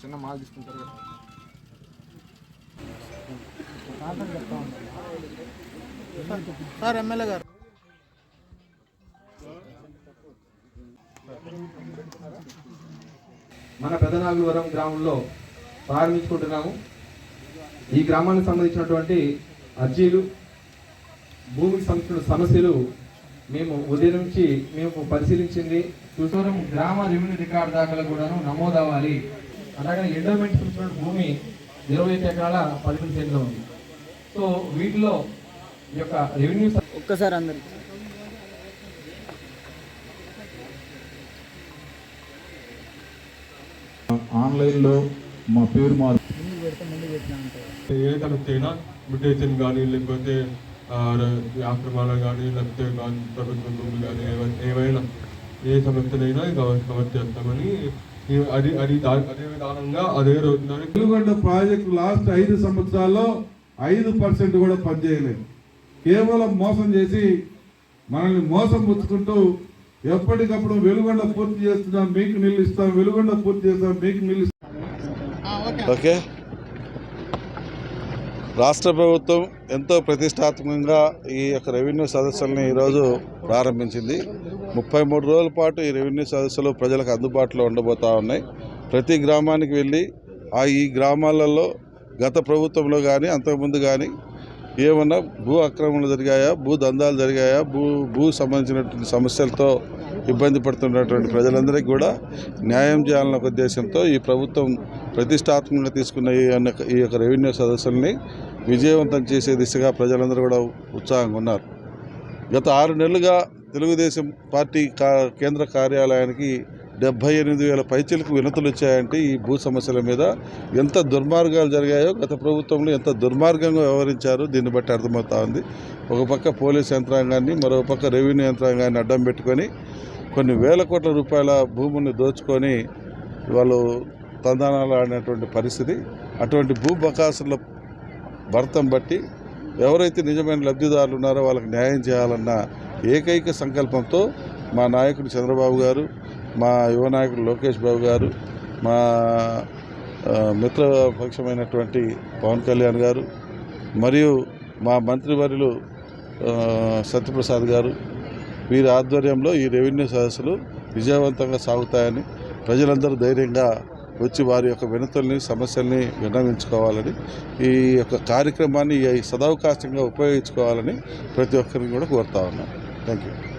చిన్న మాల తీసుకుంటారు కదా. సార్ ఎమ్మెల్యే గారు. మన పెదనాగువరం గ్రామంలో ప్రారంభించుకుంటున్నాము. ఈ గ్రామానికి సంబంధించినటువంటి అర్జీలు భూమికి సంబంధించిన సమస్యలు మేము ఉదయం నుంచి మేము పరిశీలించింది. చూసారం గ్రామ రెవెన్యూ రికార్డు దాఖలు కూడాను నమోదవ్వాలి. అలాగే ఎండోమెంట్ సంబంధించిన భూమి ఇరవై ఐదు ఎకరాల పదిహేను సెంట్లో ఉంది. సో వీటిలో ఈ యొక్క రెవెన్యూ ఒక్కసారి అందరికి. ఆన్లైన్లో మా పేరు మార్పు ఏ తనకైనా మ్యుటేషన్ కానీ లేకపోతే ఆ, ఆక్రమణ కానీ లేకపోతే గాన్- ప్రభుత్వ భూములు కానీ ఏవై- ఏవైనా ఏ సమస్యలైనా కవర్ కవర్ చేస్తామని అది అది అదే విధానంగా అదే రోజున వెలుగొండ ప్రాజెక్టు లాస్ట్ ఐదు సంవత్సరాల్లో ఐదు పర్సెంట్ కూడా పనిచేయలేదు. కేవలం మోసం చేసి మనల్ని మోసం పుచ్చుకుంటూ ఎప్పటికప్పుడు వెలుగొండ పూర్తి చేస్తున్నాం మీకు నీళ్ళు ఇస్తాం వెలుగొండ పూర్తి చేస్తాం మీకు నీళ్ళు ఇస్తాం. ఓకే. రాష్ట్ర ప్రభుత్వం ఎంతో ప్రతిష్టాత్మకంగా ఈ యొక్క రెవెన్యూ సదస్సుల్ని ఈరోజు ప్రారంభించింది. ముప్పై మూడు రోజుల పాటు ఈ రెవెన్యూ సదస్సులు ప్రజలకు అందుబాటులో ఉండబోతా ఉన్నాయి. ప్రతి గ్రామానికి వెళ్ళి ఆ ఈ గ్రామాలలో గత ప్రభుత్వంలో కానీ అంతకుముందు కానీ ఏమన్నా భూ అక్రమణలు జరిగాయా? భూ దందాలు జరిగాయా? భూ భూ సంబంధించినటువంటి సమస్యలతో ఇబ్బంది పడుతున్నటువంటి ప్రజలందరికీ కూడా న్యాయం చేయాలన్న ఉద్దేశంతో ఈ ప్రభుత్వం ప్రతిష్టాత్మకంగా తీసుకున్న ఈ ఈ యొక్క రెవెన్యూ సదస్సుల్ని విజయవంతం చేసే దిశగా ప్రజలందరూ కూడా ఉత్సాహంగా ఉన్నారు. గత ఆరు నెలలుగా తెలుగుదేశం పార్టీ కా కేంద్ర కార్యాలయానికి డెబ్బై ఎనిమిది వేల పైచలకు వినతులు వచ్చాయంటే ఈ భూ సమస్యల మీద ఎంత దుర్మార్గాలు జరిగాయో గత ప్రభుత్వంలో ఎంత దుర్మార్గంగా వ్యవహరించారో దీన్ని బట్టి అర్థమవుతా ఉంది. ఒక పక్క పోలీస్ యంత్రాంగాన్ని మరో పక్క రెవెన్యూ యంత్రాంగాన్ని అడ్డం పెట్టుకొని కొన్ని వేల కోట్ల రూపాయల భూముల్ని దోచుకొని వాళ్ళు తందనాలు ఆడినటువంటి పరిస్థితి. అటువంటి భూ బకాసుల భర్తం బట్టి ఎవరైతే నిజమైన లబ్ధిదారులు ఉన్నారో వాళ్ళకి న్యాయం చేయాలన్న ఏకైక సంకల్పంతో మా నాయకుడు చంద్రబాబు గారు మా యువ నాయకుడు లోకేష్ బాబు గారు మా మిత్రపక్షమైనటువంటి పవన్ కళ్యాణ్ గారు మరియు మా మంత్రివర్యులు సత్యప్రసాద్ గారు వీరి ఆధ్వర్యంలో ఈ రెవెన్యూ సదస్సులు విజయవంతంగా సాగుతాయని ప్రజలందరూ ధైర్యంగా వచ్చి వారి యొక్క వినతుల్ని సమస్యల్ని విన్నవించుకోవాలని ఈ యొక్క కార్యక్రమాన్ని ఈ సదవకాశంగా ఉపయోగించుకోవాలని ప్రతి ఒక్కరిని కూడా కోరుతా ఉన్నాను Thank you.